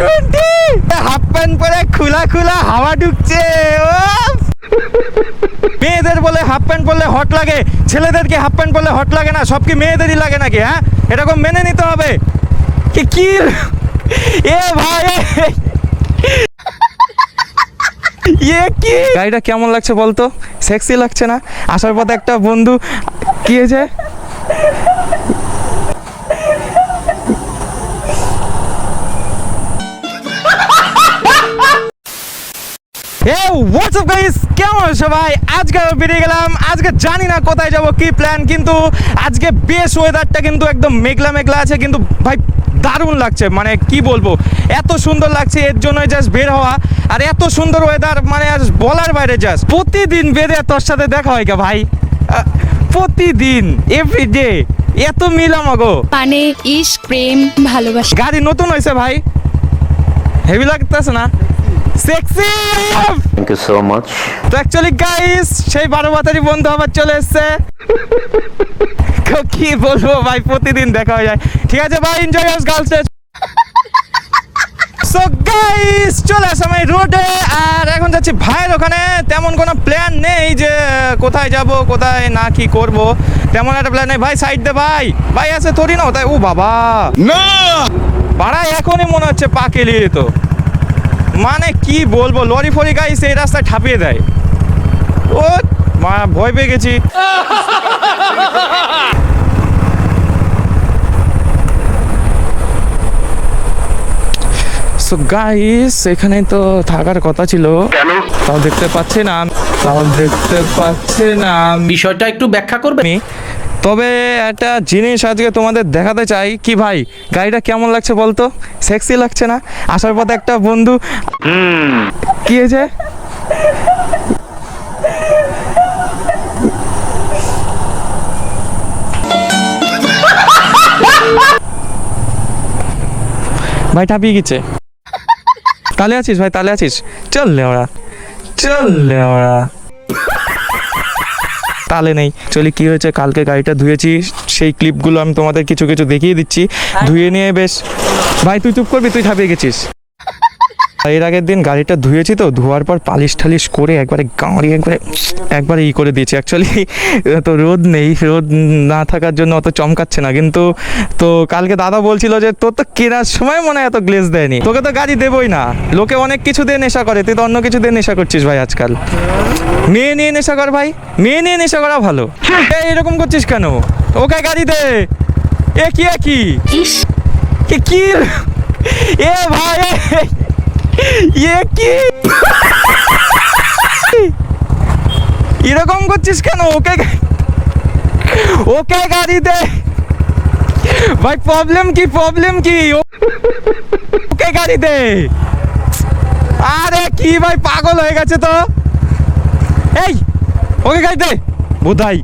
Twenty half pant পরে খোলা খোলা হাওয়া ঢুকছে, উফ। মেয়েদের বলে হাফ প্যান্ট পরলে হট লাগে, ছেলেদেরকে হাফ প্যান্ট পরলে হট লাগে না, সব কি মেয়েদেরই লাগে নাকি হ্যাঁ? এরকম মেনে নিতে হবে। কি কি? এ ভাই ইয়ে কি? গাড়িটা কেমন লাগছে বলতো? সেক্সি লাগছে না? আসার পথে একটা বন্ধু, কি হয়েছে? হোয়াটসঅ্যাপ গাইস কেমন সবাই আজকে বেরিয়ে গেলাম। আজকে জানি না কোথায় যাব কি প্ল্যান কিন্তু আজকে বেশ ওয়েদারটা কিন্তু একদম মেঘলা মেঘলা আছে কিন্তু ভাই দারুণ লাগছে। মানে কি বলব এত সুন্দর লাগছে এর জন্যই জাস্ট বের হওয়া। আর এত সুন্দর ওয়েদার মানে আর বলার বাইরে জাস্ট প্রতিদিন বেরে তোর সাথে দেখা হয় কে ভাই? প্রতিদিন এভরিডে এত মিল আমাগো। মানে ইস্ক প্রেম ভালোবাসা। গাড়ি নতুন হয়েছে ভাই। হেভি লাগতেছে না? Sexy Thank you so much. তো অ্যাকচুয়ালি গাইস সেই বারো বাতারি বন্ধু আবার চলে এসছে। কি বলব ভাই প্রতিদিন দেখা হয়ে যায়। ঠিক আছে ভাই enjoy years girls so guys চলে আসলাম আমি রোডে আর এখন যাচ্ছি ভাইয়ের ওখানে। তেমন কোনো প্ল্যান নেই যে কোথায় যাব কোথায় না কি করব। তেমন একটা প্ল্যান নেই। ভাই সাইড দে ভাই। ভাই আছে থরি না তাই ও বাবা। না! পাড়া এখনই মনে হচ্ছে পা কেলিয়ে তো মানে কি বলব? লরি ফরি গাইস সেই রাস্তায় ঠাপিয়ে দেয়। ও মা, ভয় পেয়ে গেছি। সো গাইস এখানে তো থাকার কথা ছিল। দেখতে পাচ্ছি না তাও দেখতে পাচ্ছি না বিষয়টা একটু ব্যাখ্যা করবে? তবে একটা জিনিস আজকে তোমাদের দেখাতে চাই কি ভাই গাড়িটা কেমন লাগছে বলতো? সেক্সি লাগছে না? আসার পথে একটা বন্ধু কি হয়েছে? ভাই টাপিয়ে গেছে। তালে আছিস ভাই তালে আছিস? চল লে ওরা। চল ওরা। তালে নেই। চলি কি হয়েছে? কালকে গাড়িটা ধুয়েছি। সেই ক্লিপগুলো আমি তোমাদের কিছু কিছু দেখিয়ে দিচ্ছি। ধুয়ে নিয়ে বেশ। ভাই তুই চুপ করবি তুই ছাপিয়ে গেছিস। এর আগের দিন গাড়িটা ধুয়েছি তো ধোয়ার পর পালিশ টালিশ করে একবারে গাড়ি একবারে একবারে ই করে দিয়েছি। অ্যাকচুয়ালি তো রোদ নেই রোদ না থাকার জন্য অত চমকাচ্ছে না। কিন্তু তো কালকে দাদা বলছিল যে তোর তো কেনার সময় মনে হয় এত গ্লেজ দেয়নি। তোকে তো গাড়ি দেবই না। লোকে অনেক কিছু দিয়ে নেশা করে। তুই তো অন্য কিছু দিয়ে নেশা করছিস ভাই আজকাল। মেয়ে নিয়ে নেশা কর ভাই। মেয়ে নিয়ে নেশা করা ভালো। এই এরকম করছিস কেন? ওকে গাড়ি দে। এ কি এ কি? এ কি? এ ভাই এ কি এরকম করছিস কেন? ওকে ওকে গাড়ি দে। ভাই প্রবলেম কি? প্রবলেম কি? ওকে গাড়ি দে। আরে কি ভাই, পাগল হয়ে গেছে তো। এই, ওকে গাড়ি দে। বোধাই।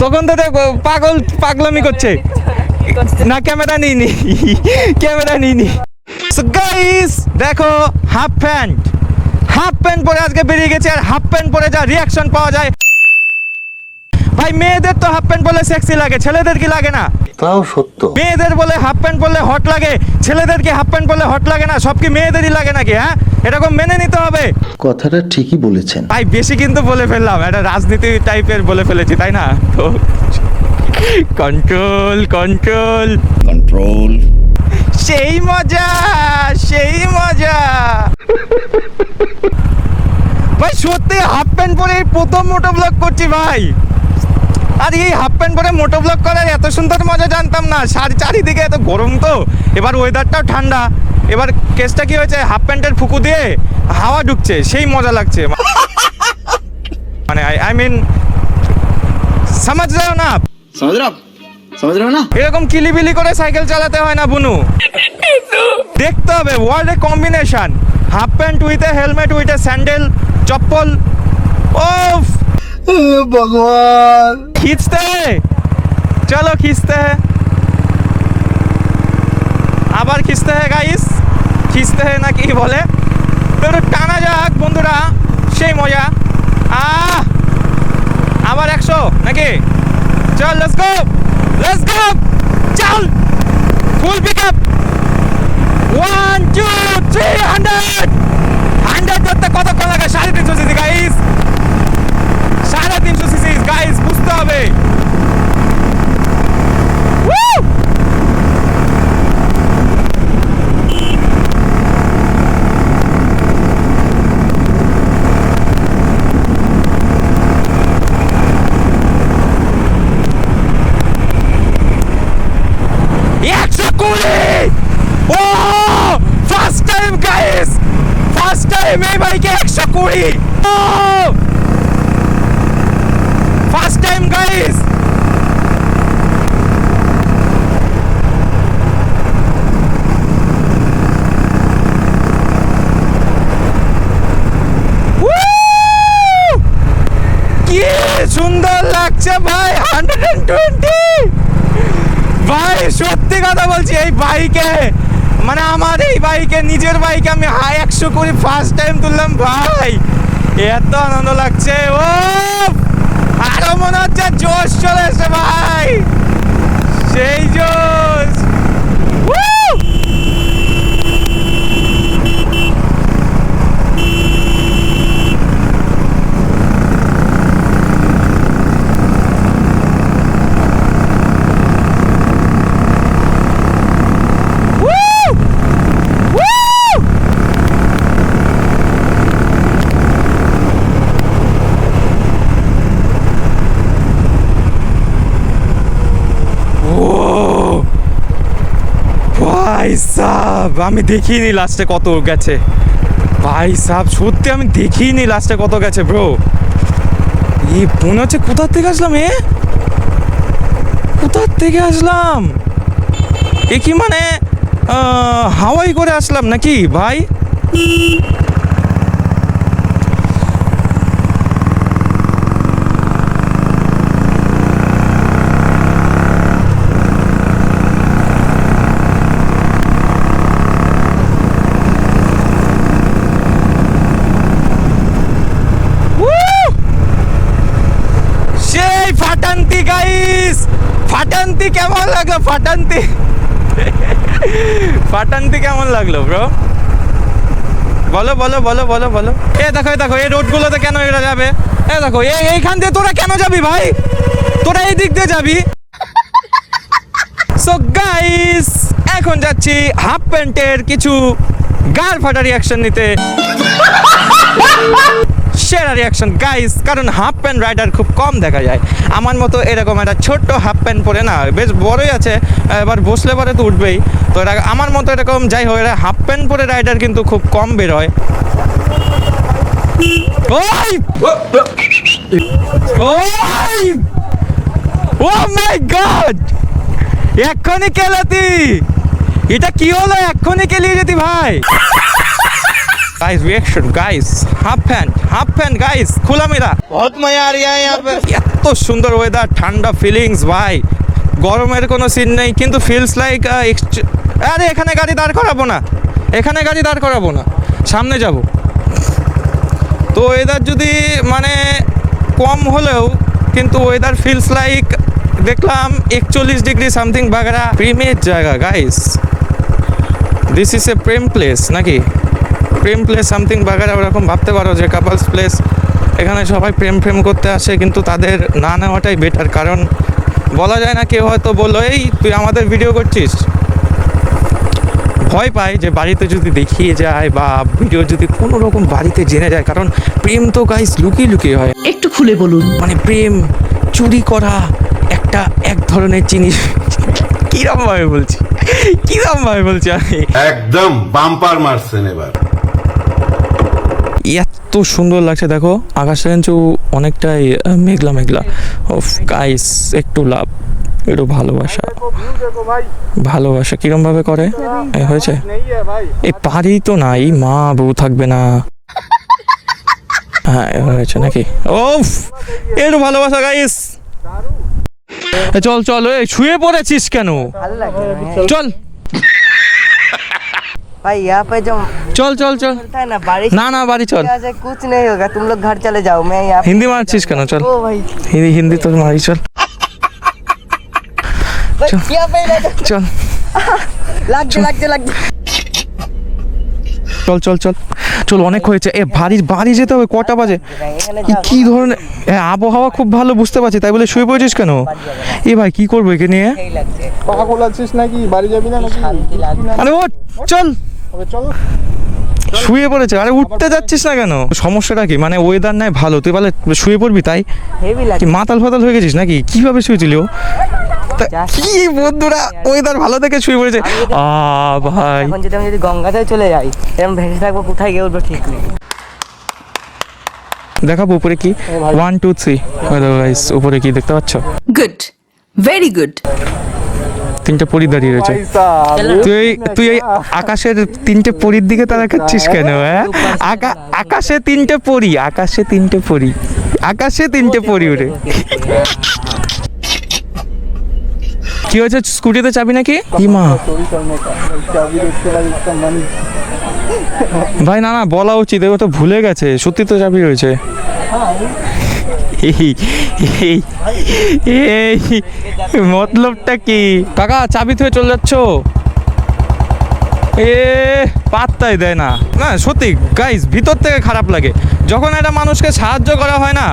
তখন তো পাগল, পাগলামি করছে। না, ক্যামেরা নিইনি। ক্যামেরা নিইনি। গাইস দেখো হাফ প্যান্ট হাফ প্যান্ট পরে আজকে বেরিয়ে গেছে আর হাফ প্যান্ট পরে যা রিয়াকশন পাওয়া যায়। ভাই মেয়েদের তো হাফ প্যান্ট পরলে সেক্সি লাগে ছেলেদের কি লাগে না? তাও সত্য। মেয়েদের বলে হাফ প্যান্ট পরলে হট লাগে ছেলেদেরকে হাফ প্যান্ট পরলে হট লাগে না? সব কি মেয়েদেরই লাগে নাকি হ্যাঁ? এরকম মেনে নিতে হবে। কথাটা ঠিকই বলেছেন। ভাই বেশি কিন্তু বলে ফেললাম একটা রাজনীতি টাইপের বলে ফেলেছি তাই না? তো কন্ট্রোল কন্ট্রোল কন্ট্রোল সেই মজা সেই মজা। ভাই, সত্যি হাফ প্যান্ট পরে এই প্রথম মোটো ব্লগ করছি ভাই। আর এই হাফ প্যান্ট পরে মোটো ব্লগ করার এত সুন্দর মজা জানতাম না। সারি চারিদিকে এত গরম তো। এবার ওয়েদারটাও ঠান্ডা। এবার কেসটা কি হয়েছে? হাফ প্যান্টের ফুকু দিয়ে হাওয়া ঢুকছে। সেই মজা লাগছে। মানে আই আই মিন সমাজ না। সমাজ समझ रहे हो ना এরকম কিলিবিলি করে সাইকেল চালাতে হয় না বুনু দেখতে হবে world a combination half pant with a helmet with a sandal chappal ওফ भगवान खींचते हैं चलो खींचते हैं আবার খিস্তে হ্যাঁ গাইস খিস্তে হ্যাঁ না কি বলে তো একটু টানা যাক বন্ধুরা সেই মজা আহ আবার একশো নাকি চল লেটস গো লেটস গো চল full pick up one two three hundred hundred করতে কতক্ষণ লাগে সাড়ে তিনশো সিসি গাইস সাড়ে তিনশো সিসি গাইস বুঝতে হবে Woo! একশো কুড়ি ও ফার্স্ট টাইম গাইস এই বাইকে একশো কুড়ি। ফার্স্ট টাইম গাইস সুন্দর লাগছে ভাই হান্ড্রেড টোয়েন্টি ভাই, সত্যি কথা বলছি, এই বাইকে মানে আমার এই বাইকে, নিজের বাইকে আমি হাই একশো করে ফার্স্ট টাইম তুললাম, ভাই। এত আনন্দ লাগছে। ও আরও মনে হচ্ছে জোশ চলে এসে ভাই। সেই জোশ Woo! Woo! Woo! ও ভাই সাব আমি দেখিনি লাস্টে কত গেছে। ভাই সাহ সত্যি আমি দেখিনি লাস্টে কত গেছে ব্রো এ, মনে হচ্ছে কোথার থেকে আসলাম, এ? কোথার থেকে আসলাম? এ কি মানে হাওয়াই করে আসলাম নাকি, ভাই Woo! সেই ফাটান্তি গাইস ফাটান্তি কেমন লাগল? ফাটান্তি। ফাটান্তি কেমন লাগল ব্রো বলো বলো বলো বলো বলো। এ দেখো এ দেখো এই রোডগুলোতে কেন এরা যাবে? এ দেখো এই এইখান দিয়ে তোরা কেন যাবি ভাই? তোরা এই দিক দিয়ে যাবি? সো গাইস এখন যাচ্ছি হাফ প্যান্টের কিছু গাল ফাটা রিয়াকশন নিতে। সেরা রিয়াকশন গাইস কারণ হাফ প্যান্ট রাইডার খুব কম দেখা যায়। আমার মতো এরকম একটা ছোট্ট হাফ প্যান্ট পরে না, বেশ বড়ই আছে, এবার বসলে পরে তো উঠবেই। তো এরা আমার মতো এরকম, যাই হোক, এরা হাফ প্যান্ট পরে রাইডার কিন্তু খুব কম বের হয় ওই! ও মাই এক্ষুনি কেলাতি! এটা কি হলো? এক্ষুনি কেলিয়ে যেতি ভাই! guys reaction guys half pant half pant guys खुला मेरा बहुत मजा आ रहा है यहाँ पे এত সুন্দর ওয়েদার ঠান্ডা ফিলিংস ভাই গরমের কোনো সিন নেই কিন্তু ফিলস লাইক আরে এখানে গাড়ি দাঁড় করাবো না এখানে গাড়ি দাঁড় করাবো না সামনে যাব তো ওয়েদার যদি মানে কম হলেও কিন্তু ওয়েদার ফিলস লাইক দেখলাম একচল্লিশ ডিগ্রি সামথিং বাগড়া প্রেমের জায়গা guys this is a prem place নাকি প্রেম প্লেস সামথিং বাগেরা ওরকম ভাবতে পারো যে কাপলস প্লেস এখানে সবাই প্রেম প্রেম করতে আসে কিন্তু তাদের না নেওয়াটাই বেটার কারণ বলা যায় না কেউ হয়তো বলল এই তুই আমাদের ভিডিও করছিস? ভয় পায় যে বাড়িতে যদি দেখিয়ে যায় বা ভিডিও যদি কোনো রকম বাড়িতে জেনে যায় কারণ প্রেম তো গাইস লুকিয়ে লুকিয়ে হয়। একটু খুলে বলুন। মানে প্রেম চুরি করা একটা এক ধরনের জিনিস। কিরম ভাবে বলছি? কিরম ভাবে বলছি আমি? একদম বাম্পার মারছেন এবার। এত সুন্দর লাগছে দেখো। আকাশটা কিন্তু অনেকটাই মেঘলা মেঘলা। অফ গাইস একটু লাভ একটু ভালোবাসা। ভালোবাসা কিরম ভাবে করে? এই হয়েছে? এই পারি তো নাই মা বউ থাকবে না। হ্যাঁ এ হয়েছে নাকি? ওফ একটু ভালোবাসা গাইস চল চল এই শুয়ে পড়েছিস কেন? চল। भाई यहाँ पे जो চল চল চল होता है ना बारिश না না বাড়ি চল से कुछ नहीं होगा तुम लोग घर चले जाओ मैं यहाँ হিন্দি মারছিস কেন চল ओ भाई হিন্দি হিন্দি তোর মারি চল बस यहाँ पे रह जाओ। চল लग जा लग जा लग जा চল চল চল চল অনেক হয়েছে এ বাড়ি বাড়ি যেতে হবে কটা বাজে এখানে এ কি ধরনের এ, আবহাওয়া খুব ভালো বুঝতে পারছি তাই বলে শুয়ে পড়েছিস কেন এ ভাই কি করবো একে নিয়ে সেই লাগছে পাগল আছিস নাকি বাড়ি যাবি না নাকি শান্তি লাগছে আরে ও চল চলো। শুয়ে পড়েছে। আরে উঠতে যাচ্ছিস না কেন? সমস্যাটা কি? মানে ওয়েদার নাই ভালো। তুই বলে শুয়ে পড়বি তাই? কি মাতাল ফাতাল হয়ে গেছিস নাকি? কীভাবে শুয়েছিলি ও? তা কি বন্ধুরা ওয়েদার ভালো দেখে শুয়ে পড়েছে। আ ভাই। এখন যদি আমি যদি গঙ্গাতে চলে যাই এরকম ভেসে থাকব কোথায় গিয়ে উঠবো ঠিক নেই। দেখাবো উপরে কি? One two three hello guys উপরে কি দেখতে পাচ্ছ? গুড ভেরি গুড তিনটে পরি দাঁড়িয়ে রয়েছে। তুই তুই এই আকাশের তিনটে পরির দিকে তারা কাচ্ছিস কেন হ্যাঁ? আকা- আকাশে তিনটে পরি আকাশে তিনটে পরি। আকাশে তিনটে পরি উড়ে কি হয়েছে? স্কুটিতে চাবি নাকি? কি মা চাবি দেখতে পাই একটা মানে। ভাই না না বলা উচিত ও তো ভুলে গেছে। সত্যি তো চাবি রয়েছে। এই এই এই মতলবটা কি? কাকা চাবি থেকে চলে যাচ্ছ? এ পাত্তাই দেয় না। না সত্যি গাইস ভিতর থেকে খারাপ লাগে। যখন একটা মানুষকে সাহায্য করা হয় না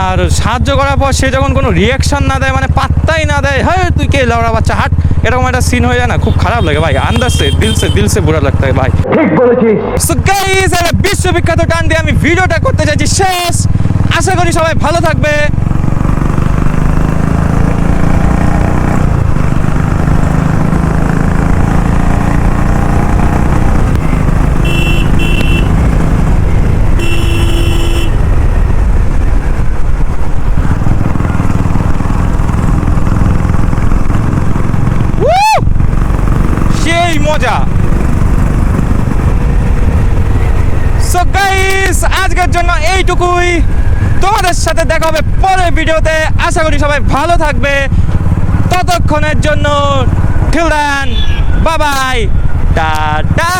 আর সাহায্য করার পর সে যখন কোনো রিয়াকশন না দেয় মানে পাত্তাই না দেয় হ্যাঁ তুই কে লাউড়া বাচ্চা হাট? এরকম একটা সিন হয়ে যায় না খুব খারাপ লাগে ভাই। আন্দাজ সে দিল সে দিল সে বুড়া লাগতা है ভাই। ঠিক বলেছিস। সো গাইস বিশ্ববিখ্যাত টান দিয়ে আমি ভিডিওটা করতে চাইছি শেষ। আশা করি সবাই ভালো থাকবে। মজা। সো আজকের জন্য এইটুকুই। হবে পরের ভিডিওতে আশা করি সবাই ভালো থাকবে। ততক্ষণের জন্য ঠিল দেন বাবাই টাটা!